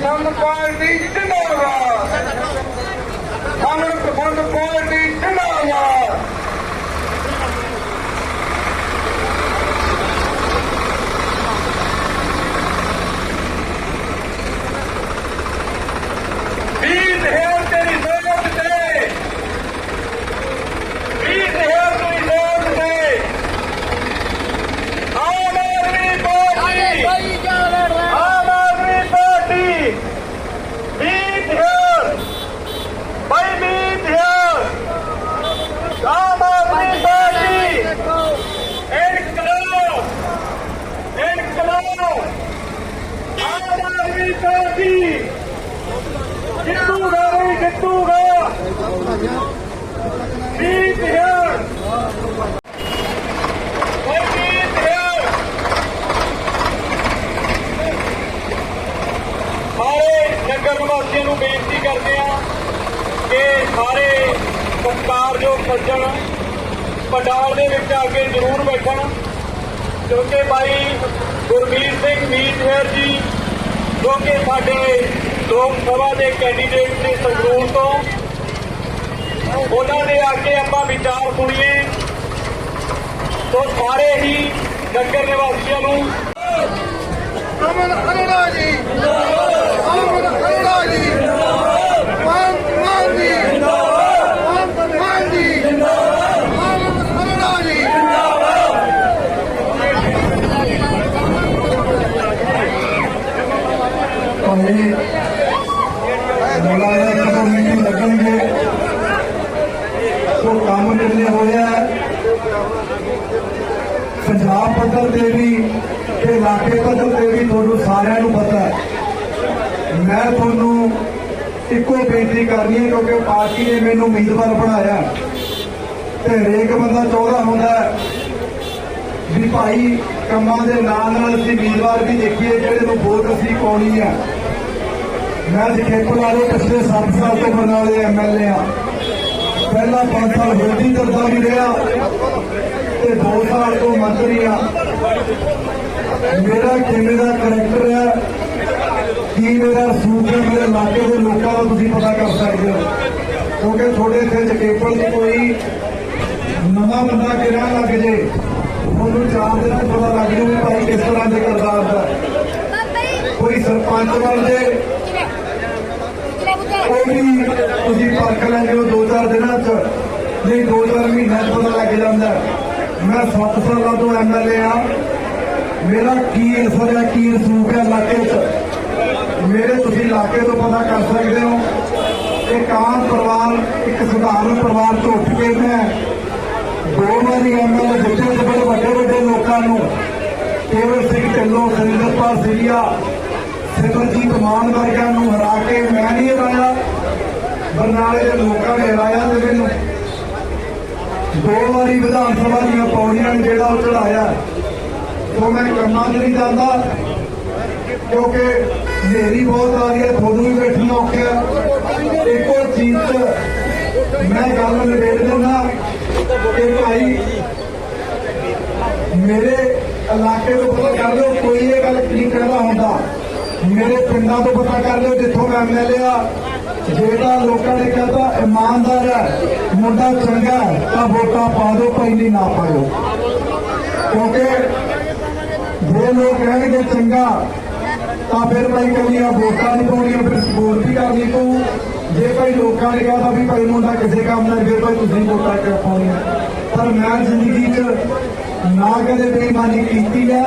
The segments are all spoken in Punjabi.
ਬੰਦ ਪਾਰਟੀ ਜਿੰਦਾਬਾਦ ਕਾਂਗਰਸ ਬੰਦ ਪਾਰਟੀ ਜਿੰਦਾਬਾਦ ਵੀਰ ਹੈ ਤੇਰੀ ਸੋਚ ਤੇ ਵੀਰ ਹੈ ਤੇਰੀ ਸੋਚ ਤੇ ਆਮ ਆਦਮੀ ਪਾਰਟੀ ਆਮ ਆਦਮੀ ਪਾਰਟੀ ਮੀਤ ਹੈ ਭਾਈ ਮੀਤ ਹੈ ਆਮ ਆਦਮੀ ਪਾਰਟੀ ਇਨਕਲਾਬ ਇਨਕਲਾਬ ਆਮ ਆਦਮੀ ਪਾਰਟੀ ਜਿੱਤੂਗਾ ਵੀ ਜਿੱਤੂਗਾ ਮੀਤ ਹੈ ਭਾਈ ਮੀਤ ਹੈ ਸਾਰੇ ਨਗਰ ਨਿਵਾਸੀਆਂ ਨੂੰ ਬੇਨਤੀ ਕਰਦੇ ਆ ਕਿ ਸਾਰੇ ਸਤਿਕਾਰਯੋਗ ਸੱਜਣ ਪੰਡਾਲ ਦੇ ਵਿੱਚ ਆ ਕੇ ਜ਼ਰੂਰ ਬੈਠਣ, ਕਿਉਂਕਿ ਭਾਈ ਗੁਰਮੀਤ ਸਿੰਘ ਮੀਤਹਿਰ ਜੀ, ਜੋ ਕਿ ਸਾਡੇ ਲੋਕ ਸਭਾ ਦੇ ਕੈਂਡੀਡੇਟ ਨੇ ਸੰਗਰੂਰ ਤੋਂ, ਉਹਨਾਂ ਦੇ ਆ ਕੇ ਆਪਾਂ ਵਿਚਾਰ ਸੁਣੀਏ। ਤੋਂ ਸਾਰੇ ਹੀ ਨਗਰ ਨਿਵਾਸੀਆਂ ਨੂੰ ਅਮਨ ਅਰੋੜਾ ਜੀ ਅਮਨ ਅਰੋੜਾ ਜੀ ਮਾਨ ਮਾਨ ਜੀ ਮਾਨ ਮਾਨ ਜੀ ਅਮਨ ਅਰੋੜਾ ਜੀ ਭਾਈ ਬੁਲਾਇਆ ਕਦੋਂ ਮੈਨੂੰ ਲੱਗਣਗੇ ਸੋ ਕੰਮ ਕਿੰਨੇ ਹੋਇਆ ਹੈ। ਪੰਜਾਬ ਪੱਧਰ ਤੇ ਵੀ ਤੇ ਇਲਾਕੇ ਪੱਧਰ ਤੇ ਵੀ ਤੁਹਾਨੂੰ ਸਾਰਿਆਂ ਨੂੰ ਪਤਾ ਹੈ। ਮੈਂ ਤੁਹਾਨੂੰ ਇੱਕੋ ਬੇਨਤੀ ਕਰਨੀ ਹੈ ਕਿਉਂਕਿ ਪਾਰਟੀ ਨੇ ਮੈਨੂੰ ਉਮੀਦਵਾਰ ਬਣਾਇਆ ਤੇ ਹਰੇਕ ਬੰਦਾ ਚਾਹੁੰਦਾ ਹੁੰਦਾ ਵੀ ਭਾਈ ਕੰਮਾਂ ਦੇ ਨਾਲ ਨਾਲ ਅਸੀਂ ਉਮੀਦਵਾਰ ਵੀ ਦੇਖੀਏ ਜਿਹੜੇ ਨੂੰ ਵੋਟ ਅਸੀਂ ਪਾਉਣੀ ਆ ਮੈਂ ਜਖੇਪੁਰ ਵਾਲੇ ਪਿਛਲੇ 7 ਸਾਲ ਤੋਂ ਬਰਨਾਲੇ ਐਮਐਲਏ ਆ ਪਹਿਲਾਂ 5 ਸਾਲ ਵਿਰੋਧੀ ਦਲ ਦਾ ਵੀ ਰਿਹਾ। ਤੇ 2 ਸਾਲ ਤੋਂ ਮੰਤਰੀ ਆ। ਮੇਰਾ ਕਿਵੇਂ ਦਾ ਕਰੈਕਟਰ ਹੈ? ਕੀ ਮੇਰਾ ਹੈ? ਮੇਰੇ ਇਲਾਕੇ ਦੇ ਲੋਕਾਂ ਦਾ ਤੁਸੀਂ ਪਤਾ ਕਰ ਸਕਦੇ ਹੋ। ਕਿਉਂਕਿ ਤੁਹਾਡੇ ਇੱਥੇ ਜਕੇਪਲ ਦੀ ਕੋਈ ਨਵਾਂ ਬੰਦਾ ਕਿਹੜਾ ਲੱਗ ਜੇ? ਉਹਨੂੰ ਚਾਰ ਦਿਨ ਪਤਾ ਲੱਗ ਜੂ ਭਾਈ ਕਿਸ ਤਰ੍ਹਾਂ ਦੇ ਕਰਦਾਰ ਦਾ। ਕੋਈ ਸਰਪੰਚ ਬਣ ਜੇ ਉਹ ਵੀ ਤੁਸੀਂ ਪਰਖ ਲੈਂਦੇ ਹੋ ਦੋ ਚਾਰ ਦਿਨਾਂ ਚ। ਨਹੀਂ ਦੋ ਚਾਰ ਮਹੀਨਿਆਂ ਚ ਪਤਾ ਲੱਗ ਜਾਂਦਾ। ਮੈਂ 7 ਸਾਲਾਂ ਤੋਂ ਐਮਐਲਏ ਆ। ਮੇਰਾ ਕੀ ਅਸਰ ਹੈ ਕੀ ਰਸੂਖ ਹੈ ਇਲਾਕੇ ਚ? ਮੇਰੇ ਤੁਸੀਂ ਇਲਾਕੇ ਤੋਂ ਪਤਾ ਕਰ ਸਕਦੇ ਹੋ। ਇੱਕ ਆਮ ਪਰਿਵਾਰ, ਇੱਕ ਸਧਾਰਨ ਪਰਿਵਾਰ ਤੋਂ ਉੱਠ ਕੇ ਮੈਂ ਦੋ ਵਾਰੀ ਐਮਐਲਏ ਜਿੱਤੇ ਤੇ ਬੜੇ ਵੱਡੇ ਵੱਡੇ ਲੋਕਾਂ ਨੂੰ, ਕੇਵਲ ਸਿੰਘ ਢਿੱਲੋਂ ਸੁਰਿੰਦਰਪਾਲ ਸਿਰੀਆ ਸਿਮਰਜੀਤ ਮਾਨ ਵਰਗਿਆਂ ਨੂੰ ਹਰਾ ਕੇ ਮੈਂ ਨਹੀਂ ਹਰਾਇਆ, ਬਰਨਾਲੇ ਦੇ ਲੋਕਾਂ ਨੇ ਹਰਾਇਆ ਤੇ ਮੈਨੂੰ ਦੋ ਵਾਰੀ ਵਿਧਾਨ ਸਭਾ ਦੀਆਂ ਪੌੜੀਆਂ ਨੇ ਜਿਹੜਾ ਉਹ ਚੜਾਇਆ ਉਹ ਮੈਂ ਕਰਨਾ ਨਹੀਂ ਜਾਂਦਾ ਕਿਉਂਕਿ ਹਨੇਰੀ ਬਹੁਤ ਆ ਰਹੀ ਹੈ, ਤੁਹਾਨੂੰ ਵੀ ਬੈਠਣਾ ਔਖਿਆ ਇੱਕੋ ਚੀਜ਼ ਮੈਂ ਗੱਲ ਨਿਬੇੜ ਦਿੰਦਾ ਕਿ ਭਾਈ, ਮੇਰੇ ਇਲਾਕੇ ਤੋਂ ਪਤਾ ਕਰ ਲਿਓ ਕੋਈ ਇਹ ਗੱਲ ਕੀ ਕਹਿੰਦਾ ਹੁੰਦਾ। ਮੇਰੇ ਪਿੰਡਾਂ ਤੋਂ ਪਤਾ ਕਰ ਲਿਓ ਜਿੱਥੋਂ ਮੈਂ ਐਮਐਲਏ ਆ। ਜਿਹੜਾ ਲੋਕਾਂ ਨੇ ਕਹਿੰਦਾ ਇਮਾਨਦਾਰ ਹੈ ਮੁੰਡਾ ਚੰਗਾ ਤਾਂ ਵੋਟਾਂ ਪਾ ਦਿਓ ਭਾਈ ਨਹੀਂ ਨਾ ਪਾਇਓ। ਕਿਉਂਕਿ ਜੇ ਲੋਕ ਕਹਿਣਗੇ ਚੰਗਾ ਤਾਂ ਫਿਰ ਭਾਈ ਕੱਲੀਆਂ ਵੋਟਾਂ ਨਹੀਂ ਪਾਉਣੀਆਂ ਫਿਰ ਸਪੋਰਟ ਵੀ ਕਰਨੀ ਪਊ। ਜੇ ਭਾਈ ਲੋਕਾਂ ਨੇ ਕਹਤਾ ਵੀ ਭਾਈ ਮੁੰਡਾ ਕਿਸੇ ਕੰਮ ਦਾ ਨਹੀਂ, ਫਿਰ ਭਾਈ ਤੁਸੀਂ ਵੋਟਾਂ ਕਿਉਂ ਪਾਉਣੀਆਂ? ਪਰ ਮੈਂ ਜ਼ਿੰਦਗੀ 'ਚ ਨਾ ਕਦੇ ਬੇਈਮਾਨੀ ਕੀਤੀ ਹੈ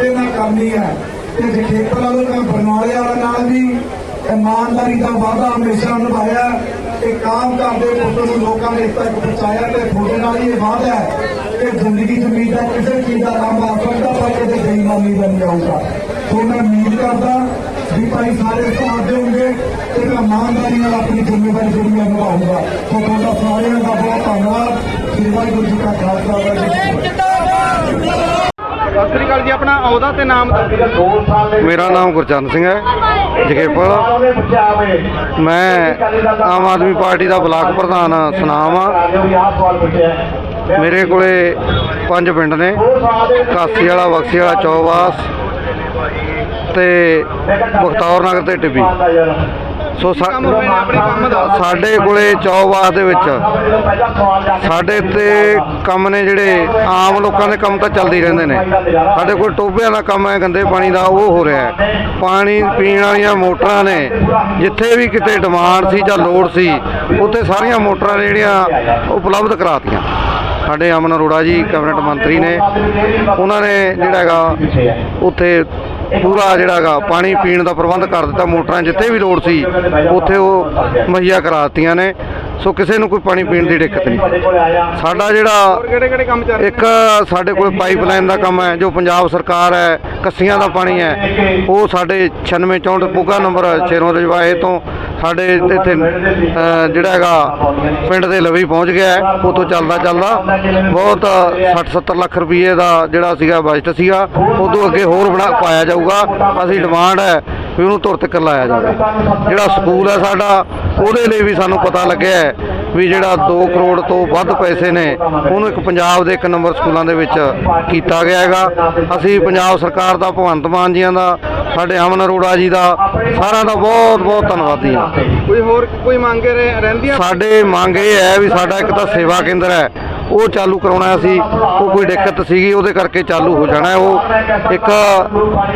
ਤੇ ਨਾ ਕਰਨੀ ਹੈ। ਤੇ ਜਖੇਪਰ ਵਾਲੇ ਮੈਂ ਬਰਨਾਲੇ ਵਾਲਾ ਨਾਲ ਵੀ ਇਮਾਨਦਾਰੀ ਦਾ ਵਾਅਦਾ ਹਮੇਸ਼ਾ ਨਿਭਾਇਆ ਤੇ ਕਾਮ ਕਰਦੇ ਪੁੱਤ ਨੂੰ ਲੋਕਾਂ ਨੇ ਤੱਕ ਪਹੁੰਚਾਇਆ ਤੇ ਤੁਹਾਡੇ ਨਾਲ ਹੀ ਇਹ ਵਾਅਦਾ ਹੈ ਕਿ ਜ਼ਿੰਦਗੀ 'ਚ ਉਮੀਦ ਹੈ ਕਿਸੇ ਚੀਜ਼ ਦਾ ਕੰਮ ਆ ਸਕਦਾ ਪਰ ਕਦੇ ਬੇਈਮਾਨੀ ਦਾ ਨਹੀਂ ਆਊਗਾ। ਸੋ ਮੈਂ ਉਮੀਦ ਕਰਦਾ ਵੀ ਭਾਈ ਸਾਰੇ ਸਾਥ ਦੇਣਗੇ ਤੇ ਮੈਂ ਇਮਾਨਦਾਰੀ ਨਾਲ ਆਪਣੀ ਜ਼ਿੰਮੇਵਾਰੀ ਜਿਹੜੀ ਹੈ ਨਿਭਾਊਂਗਾ। ਸੋ ਤੁਹਾਡਾ ਸਾਰਿਆਂ ਦਾ ਬਹੁਤ ਧੰਨਵਾਦ। ਸ੍ਰੀ ਵਾਹਿਗੁਰੂ ਜੀ ਕਾ ਖਾਲਸਾ, ਵਾਹਿਗੁਰੂ ਜੀ ਸਤਿ ਸ੍ਰੀ ਅਕਾਲ ਜੀ, ਆਪਣਾ ਅਹੁਦਾ ਤੇ ਨਾਮ ਦੱਸੋ ਮੇਰਾ ਨਾਮ ਗੁਰਚਰਨ ਸਿੰਘ ਹੈ ਜਗੇਪਲ ਮੈਂ ਆਮ ਆਦਮੀ ਪਾਰਟੀ ਦਾ ਬਲਾਕ ਪ੍ਰਧਾਨ ਸੁਨਾਮ ਆ ਮੇਰੇ ਕੋਲੇ ਪੰਜ ਪਿੰਡ ਨੇ ਕਾਸੀ ਵਾਲਾ ਬਕਸੀ ਵਾਲਾ ਚੌਬਾਸ ਤੇ ਬਖਤੌਰ ਨਗਰ ਤੇ ਟਿੱਬੀ। ਸੋ ਸਾ- ਕੰਮ ਹੋਏ ਨੇ ਆਪਣੇ ਕੰਮ ਦਾ। ਸਾਡੇ ਕੋਲੇ ਚੌਬਾਸ ਦੇ ਵਿੱਚ। ਸਾਡੇ ਤੇ ਕੰਮ ਨੇ ਜਿਹੜੇ ਆਮ ਲੋਕਾਂ ਦੇ ਕੰਮ ਤਾਂ ਚੱਲਦੇ ਹੀ ਰਹਿੰਦੇ ਨੇ। ਸਾਡੇ ਕੋਲ ਟੋਬਿਆਂ ਦਾ ਕੰਮ ਹੈ ਗੰਦੇ ਪਾਣੀ ਦਾ ਉਹ ਹੋ ਰਿਹਾ ਹੈ। ਪਾਣੀ ਪੀਣ ਵਾਲੀਆਂ ਮੋਟਰਾਂ ਨੇ ਜਿੱਥੇ ਵੀ ਕਿਤੇ ਡਿਮਾਂਡ ਸੀ ਜਾਂ ਲੋੜ ਸੀ ਉੱਥੇ ਸਾਰੀਆਂ ਮੋਟਰਾਂ ਨੇ ਜਿਹੜੀਆਂ ਉਪਲਬਧ ਕਰਾਤੀਆਂ। ਸਾਡੇ ਅਮਨ ਅਰੋੜਾ ਜੀ ਕੈਬਨਿਟ ਮੰਤਰੀ ਨੇ। ਉਹਨਾਂ ਨੇ ਜਿਹੜਾ ਹੈਗਾ ਉੱਥੇ ਪੂਰਾ ਜਿਹੜਾ ਹੈਗਾ, ਪਾਣੀ ਪੀਣ ਦਾ ਪ੍ਰਬੰਧ ਕਰ ਦਿੱਤਾ, ਮੋਟਰਾਂ ਜਿੱਥੇ ਵੀ ਲੋੜ ਸੀ, ਉੱਥੇ ਉਹ ਮੁਹੱਈਆ ਕਰਾ ਦਿੱਤੀਆਂ ਨੇ। ਸੋ ਕਿਸੇ ਨੂੰ ਕੋਈ ਪਾਣੀ ਪੀਣ ਦੀ ਦਿੱਕਤ ਨਹੀਂ। ਸਾਡਾ ਜਿਹੜਾ ਇੱਕ ਸਾਡੇ ਕੋਲ ਪਾਈਪਲਾਈਨ ਦਾ ਕੰਮ ਹੈ, ਜੋ ਪੰਜਾਬ ਸਰਕਾਰ ਹੈ, ਕੱਸੀਆਂ ਦਾ ਪਾਣੀ ਹੈ, ਉਹ ਸਾਡੇ 96 64 ਪੁਗਾ ਨੰਬਰ ਸ਼ੇਰੋਂ ਰਜਵਾਏ ਤੋਂ ਸਾਡੇ ਇੱਥੇ ਅਹ, ਜਿਹੜਾ ਹੈਗਾ ਪਿੰਡ ਦੇ ਲਵੀ ਪਹੁੰਚ ਗਿਆ ਹੈ। ਉਹ ਤੋਂ ਚੱਲਦਾ ਚੱਲਦਾ ਬਹੁਤ 60 70 ਲੱਖ ਰੁਪਏ ਦਾ ਜਿਹੜਾ ਸੀਗਾ ਬਜਟ ਸੀਗਾ ਉਦੋਂ ਅੱਗੇ ਹੋਰ ਬਣਾ ਪਾਇਆ ਜਾਊਗਾ। ਅਸੀਂ ਡਿਮਾਂਡ ਹੈ ਵੀ ਉਹਨੂੰ ਤੁਰ ਤੱਕ ਲਾਇਆ ਜਾਵੇ ਜਿਹੜਾ ਸਕੂਲ ਹੈ ਸਾਡਾ ਉਹਦੇ ਲਈ ਵੀ ਸਾਨੂੰ ਪਤਾ ਲੱਗਿਆ ਹੈ ਵੀ ਜਿਹੜਾ 2 ਕਰੋੜ ਤੋਂ ਵੱਧ ਪੈਸੇ ਨੇ ਉਹਨੂੰ ਇੱਕ ਪੰਜਾਬ ਦੇ ਇੱਕ ਨੰਬਰ ਸਕੂਲਾਂ ਦੇ ਵਿੱਚ ਕੀਤਾ ਗਿਆ ਹੈਗਾ। ਅਸੀਂ ਪੰਜਾਬ ਸਰਕਾਰ ਦਾ ਭਗਵੰਤ ਮਾਨ ਜੀਆਂ ਦਾ ਸਾਡੇ ਅਮਨ ਅਰੋੜਾ ਜੀ ਦਾ ਸਾਰਿਆਂ ਦਾ ਬਹੁਤ ਬਹੁਤ ਧੰਨਵਾਦੀ ਹਾਂ ਕੋਈ ਹੋਰ ਕੋਈ ਮੰਗ ਰਹਿ- ਰਹਿੰਦੀਆਂ ਸਾਡੇ ਮੰਗ ਇਹ ਹੈ ਵੀ ਸਾਡਾ ਇੱਕ ਤਾਂ ਸੇਵਾ ਕੇਂਦਰ ਹੈ ਉਹ ਚਾਲੂ ਕਰਾਉਣਾ ਸੀ, ਉਹ ਕੋਈ ਦਿੱਕਤ ਸੀਗੀ, ਉਹਦੇ ਕਰਕੇ ਚਾਲੂ ਹੋ ਜਾਣਾ ਉਹ। ਇੱਕ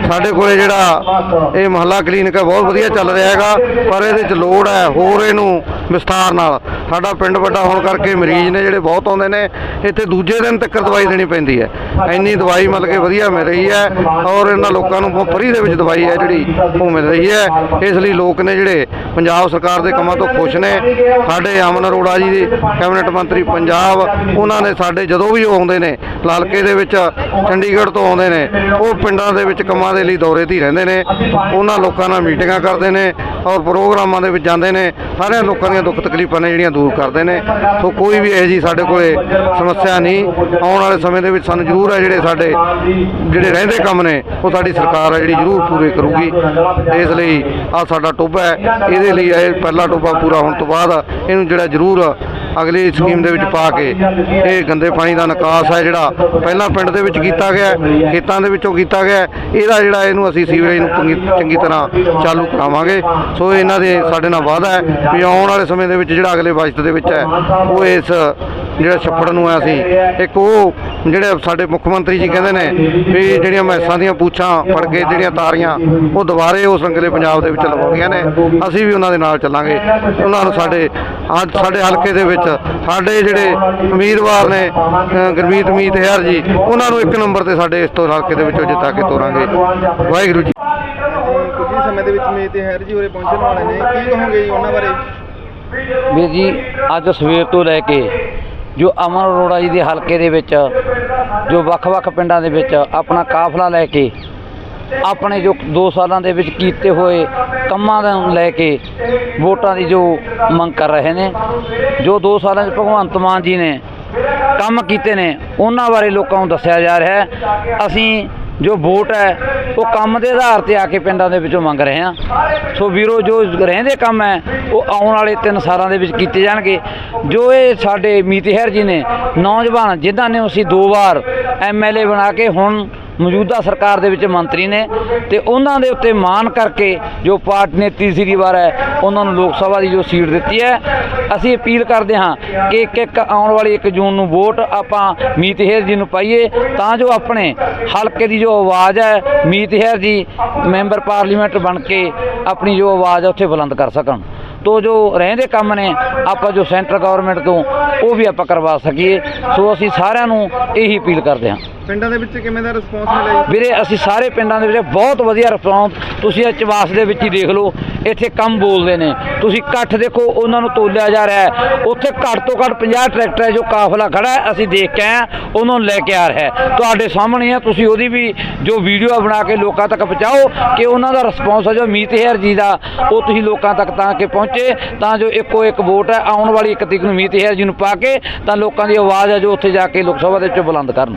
ਸਾਡੇ ਕੋਲੇ ਜਿਹੜਾ ਇਹ ਮਹੱਲਾ ਕਲੀਨਿਕ ਹੈ, ਬਹੁਤ ਵਧੀਆ ਚੱਲ ਰਿਹਾ ਹੈਗਾ, ਪਰ ਇਹਦੇ ਚ ਲੋੜ ਹੈ ਹੋਰ ਇਹਨੂੰ ਵਿਸਥਾਰ ਨਾਲ। ਸਾਡਾ ਪਿੰਡ ਵੱਡਾ ਹੋਣ ਕਰਕੇ ਮਰੀਜ਼ ਨੇ ਜਿਹੜੇ ਬਹੁਤ ਆਉਂਦੇ ਨੇ, ਇੱਥੇ ਦੂਜੇ ਦਿਨ ਤੱਕ ਦਵਾਈ ਦੇਣੀ ਪੈਂਦੀ ਹੈ। ਇੰਨੀ ਦਵਾਈ ਮਤਲਬ ਕਿ ਵਧੀਆ ਮਿਲ ਰਹੀ ਹੈ ਔਰ ਇਹਨਾਂ ਲੋਕਾਂ ਨੂੰ ਫਰੀ ਦੇ ਵਿੱਚ ਦਵਾਈ ਹੈ ਜਿਹੜੀ, ਉਹ ਮਿਲ ਰਹੀ ਹੈ। ਇਸ ਲਈ ਲੋਕ ਨੇ ਜਿਹੜੇ ਪੰਜਾਬ ਸਰਕਾਰ ਦੇ ਕੰਮਾਂ ਤੋਂ ਖੁਸ਼ ਨੇ। ਸਾਡੇ ਅਮਨ ਅਰੋੜਾ ਜੀ ਦੇ ਕੈਬਨਿਟ ਮੰਤਰੀ ਪੰਜਾਬ ਉਹਨਾਂ ਨੇ ਸਾਡੇ ਜਦੋਂ ਵੀ ਉਹ ਆਉਂਦੇ ਨੇ, ਲਾਲਕੇ ਦੇ ਵਿੱਚ, ਚੰਡੀਗੜ੍ਹ ਤੋਂ ਆਉਂਦੇ ਨੇ, ਉਹ ਪਿੰਡਾਂ ਦੇ ਵਿੱਚ ਕੰਮਾਂ ਦੇ ਲਈ ਦੌਰੇ ਤੇ ਰਹਿੰਦੇ ਨੇ। ਉਹਨਾਂ ਲੋਕਾਂ ਨਾਲ ਮੀਟਿੰਗਾਂ ਕਰਦੇ ਨੇ ਔਰ ਪ੍ਰੋਗਰਾਮਾਂ ਦੇ ਵਿੱਚ ਜਾਂਦੇ ਨੇ। ਸਾਰਿਆਂ ਲੋਕਾਂ ਦੀਆਂ ਦੁੱਖ ਤਕਲੀਫਾਂ ਨੇ ਜਿਹੜੀਆਂ ਦੂਰ ਕਰਦੇ ਨੇ। ਸੋ ਕੋਈ ਵੀ ਇਹੋ ਜੀ ਸਾਡੇ ਕੋਲੇ ਸਮੱਸਿਆ ਨਹੀਂ। ਆਉਣ ਵਾਲੇ ਸਮੇਂ ਦੇ ਵਿੱਚ ਸਾਨੂੰ ਜ਼ਰੂਰ ਹੈ ਜਿਹੜੇ ਸਾਡੇ, ਜਿਹੜੇ ਰਹਿੰਦੇ ਕੰਮ ਨੇ, ਉਹ ਸਾਡੀ ਸਰਕਾਰ ਹੈ ਜਿਹੜੀ ਜ਼ਰੂਰ ਪੂਰੇ ਕਰੂਗੀ। ਇਸ ਲਈ ਆ ਸਾਡਾ ਟੋਭਾ ਹੈ। ਇਹਦੇ ਲਈ ਇਹ ਪਹਿਲਾ ਟੋਭਾ ਪੂਰਾ ਹੋਣ ਤੋਂ ਬਾਅਦ ਇਹਨੂੰ ਜਿਹੜਾ ਜ਼ਰੂਰ ਅਗਲੀ ਸਕੀਮ ਦੇ ਵਿੱਚ ਪਾ ਕੇ ਇਹ ਗੰਦੇ ਪਾਣੀ ਦਾ ਨਿਕਾਸ ਹੈ ਜਿਹੜਾ ਪਹਿਲਾਂ ਪਿੰਡ ਦੇ ਵਿੱਚ ਕੀਤਾ ਗਿਆ ਖੇਤਾਂ ਦੇ ਵਿੱਚੋਂ ਕੀਤਾ ਗਿਆ ਇਹਦਾ ਜਿਹੜਾ ਇਹਨੂੰ ਅਸੀਂ ਸੀਵਰੇਜ ਨੂੰ ਚੰਗੀ ਚੰਗੀ ਤਰ੍ਹਾਂ ਚਾਲੂ ਕਰਾਵਾਂਗੇ। ਸੋ ਇਹਨਾਂ ਦੇ ਸਾਡੇ ਨਾਲ ਵਾਅਦਾ ਹੈ ਵੀ ਆਉਣ ਵਾਲੇ ਸਮੇਂ ਦੇ ਵਿੱਚ ਜਿਹੜਾ ਅਗਲੇ ਬਜਟ ਦੇ ਵਿੱਚ ਹੈ ਉਹ ਇਸ ਜਿਹੜਾ ਛੱਪੜ ਨੂੰ ਹੈ ਅਸੀਂ ਇੱਕ ਉਹ ਜਿਹੜੇ ਸਾਡੇ ਮੁੱਖ ਮੰਤਰੀ ਜੀ ਕਹਿੰਦੇ ਨੇ ਵੀ ਜਿਹੜੀਆਂ ਮੈਸਾਂ ਦੀਆਂ ਪੂਛਾਂ ਫੜ ਕੇ ਜਿਹੜੀਆਂ ਤਾਰੀਆਂ ਉਹ ਦੁਬਾਰੇ ਉਸ ਰੰਗਲੇ ਪੰਜਾਬ ਦੇ ਵਿੱਚ ਲਵਾਉਣੀਆਂ ਨੇ। ਅਸੀਂ ਵੀ ਉਹਨਾਂ ਦੇ ਨਾਲ ਚੱਲਾਂਗੇ। ਉਹਨਾਂ ਨੂੰ ਸਾਡੇ ਅੱਜ ਸਾਡੇ ਹਲਕੇ ਦੇ ਵਿੱਚ ਸਾਡੇ ਜਿਹੜੇ ਉਮੀਦਵਾਰ ਨੇ ਗੁਰਮੀਤ ਮੀਤ ਹੈਰ ਜੀ ਉਹਨਾਂ ਨੂੰ ਇੱਕ ਨੰਬਰ ਤੇ ਸਾਡੇ ਇਸ ਤੋਂ ਹਲਕੇ ਦੇ ਵਿੱਚੋਂ ਜਿੱਤਾ ਕੇ ਤੋਰਾਂਗੇ। ਵਾਹਿਗੁਰੂ ਜੀ। ਕੁਝ ਸਮੇਂ ਦੇ ਵਿੱਚ ਮੇਜ ਤੇ ਹੈਰ ਜੀ ਹੋਰੇ ਪਹੁੰਚਣ ਵਾਲੇ ਨੇ। ਕੀ ਕਹੋਗੇ ਜੀ ਉਹਨਾਂ ਬਾਰੇ? ਵੀਰ ਜੀ ਅੱਜ ਸਵੇਰ ਤੋਂ ਲੈ ਕੇ ਜੋ ਅਮਨ ਅਰੋੜਾ ਜੀ ਦੇ ਹਲਕੇ ਦੇ ਵਿੱਚ, ਜੋ ਵੱਖ-ਵੱਖ ਪਿੰਡਾਂ ਦੇ ਵਿੱਚ ਆਪਣਾ ਕਾਫਲਾ ਲੈ ਕੇ, ਆਪਣੇ ਜੋ 2 ਸਾਲਾਂ ਦੇ ਵਿੱਚ ਕੀਤੇ ਹੋਏ ਕੰਮਾਂ ਨੂੰ ਲੈ ਕੇ ਵੋਟਾਂ ਦੀ ਜੋ ਮੰਗ ਕਰ ਰਹੇ ਨੇ, ਜੋ 2 ਸਾਲਾਂ 'ਚ ਭਗਵੰਤ ਮਾਨ ਜੀ ਨੇ ਕੰਮ ਕੀਤੇ ਨੇ, ਉਹਨਾਂ ਬਾਰੇ ਲੋਕਾਂ ਨੂੰ ਦੱਸਿਆ ਜਾ ਰਿਹਾ ਹੈ। ਅਸੀਂ ਜੋ ਵੋਟ ਹੈ, ਉਹ ਕੰਮ ਦੇ ਆਧਾਰ ਤੇ ਆ ਕੇ ਪਿੰਡਾਂ ਦੇ ਵਿੱਚੋਂ ਮੰਗ ਰਹੇ ਹਾਂ। ਸੋ ਵੀਰੋ, ਜੋ ਰਹਿੰਦੇ ਕੰਮ ਹੈ, ਉਹ ਆਉਣ ਵਾਲੇ ਤਿੰਨ ਸਾਲਾਂ ਦੇ ਵਿੱਚ ਕੀਤੇ ਜਾਣਗੇ। ਜੋ ਇਹ ਸਾਡੇ ਮੀਤਹਿਰ ਜੀ ਨੇ, ਨੌਜਵਾਨ ਜਿਨ੍ਹਾਂ ਨੇ ਅਸੀਂ ਦੋ ਵਾਰ ਐਮਐਲਏ ਬਣਾ ਕੇ ਹੁਣ ਮੌਜੂਦਾ ਸਰਕਾਰ ਦੇ ਵਿੱਚ ਮੰਤਰੀ ਨੇ ਤੇ ਉਹਨਾਂ ਦੇ ਉੱਤੇ ਮਾਣ ਕਰਕੇ ਜੋ ਪਾਰਟੀ ਨੇ ਤੀਸਰੀ ਵਾਰ ਹੈ, ਉਹਨਾਂ ਨੂੰ ਲੋਕ ਸਭਾ ਦੀ ਜੋ ਸੀਟ ਦਿੱਤੀ ਹੈ, ਅਸੀਂ ਅਪੀਲ ਕਰਦੇ ਹਾਂ ਕਿ ਇੱਕ ਇੱਕ ਆਉਣ ਵਾਲੀ 1 ਜੂਨ ਨੂੰ ਵੋਟ ਆਪਾਂ ਮੀਤ ਹੇਰ ਜੀ ਨੂੰ ਪਾਈਏ, ਤਾਂ ਜੋ ਆਪਣੇ ਹਲਕੇ ਦੀ ਜੋ ਆਵਾਜ਼ ਹੈ, ਮੀਤ ਹੇਰ ਜੀ ਮੈਂਬਰ ਪਾਰਲੀਮੈਂਟ ਬਣ ਕੇ ਆਪਣੀ ਜੋ ਆਵਾਜ਼ ਹੈ, ਉੱਥੇ ਬੁਲੰਦ ਕਰ ਸਕਣ। ਤੋਂ ਜੋ ਰਹਿੰਦੇ ਕੰਮ ਨੇ, ਆਪਾਂ ਜੋ ਸੈਂਟਰ ਗਵਰਨਮੈਂਟ ਤੋਂ ਉਹ ਵੀ ਆਪਾਂ ਕਰਵਾ ਸਕੀਏ। ਸੋ ਅਸੀਂ ਸਾਰਿਆਂ ਨੂੰ ਇਹੀ ਅਪੀਲ ਕਰਦੇ ਹਾਂ। ਪਿੰਡਾਂ ਦੇ ਵਿੱਚ ਕਿਵੇਂ ਦਾ ਰਿਸਪੌਂਸ ਮਿਲਿਆ ਜੀ? ਵੀਰੇ ਅਸੀਂ ਸਾਰੇ ਪਿੰਡਾਂ ਦੇ ਵਿੱਚ ਬਹੁਤ ਵਧੀਆ ਰਿਸਪੌਂਸ ਤੁਸੀਂ ਇਹ ਚਵਾਸ ਦੇ ਵਿੱਚ ਹੀ ਦੇਖ ਲਓ ਇੱਥੇ ਕੰਮ ਬੋਲਦੇ ਨੇ। ਤੁਸੀਂ ਇਕੱਠ ਦੇਖੋ ਉਹਨਾਂ ਨੂੰ ਤੋਲਿਆ ਜਾ ਰਿਹਾ ਹੈ। ਉੱਥੇ ਘੱਟ ਤੋਂ ਘੱਟ 50 ਟਰੈਕਟਰ ਹੈ ਜੋ ਕਾਫਲਾ ਖੜਾ ਹੈ ਅਸੀਂ ਦੇਖ ਕੇ ਆਏ ਹਾਂ, ਉਹਨਾਂ ਨੂੰ ਲੈ ਕੇ ਆ ਰਿਹਾ ਹੈ। ਤੁਹਾਡੇ ਸਾਹਮਣੇ ਹੈ ਤੁਸੀਂ ਉਹਦੀ ਵੀ ਜੋ ਵੀਡੀਓ ਬਣਾ ਕੇ ਲੋਕਾਂ ਤੱਕ ਪਹੁੰਚਾਓ ਕਿ ਉਹਨਾਂ ਦਾ ਰਿਸਪੌਂਸ ਹੈ ਜੋ ਮੀਤ ਹੇਰ ਜੀ ਦਾ। ਉਹ ਤੁਸੀਂ ਲੋਕਾਂ ਤੱਕ ਤਾਂ ਕਿ ਪਹੁੰਚੇ ਤਾਂ ਜੋ ਇੱਕੋ ਇੱਕ ਵੋਟ ਹੈ ਆਉਣ ਵਾਲੀ ਇੱਕ ਤਰੀਕ ਨੂੰ ਮੀਤ ਹੇਰ ਜੀ ਨੂੰ ਪਾ ਕੇ ਤਾਂ ਲੋਕਾਂ ਦੀ ਆਵਾਜ਼ ਹੈ ਜੋ ਉੱਥੇ ਜਾ ਕੇ ਲੋਕ ਸਭਾ ਦੇ ਵਿੱਚ ਬੁਲੰਦ ਕਰਨ।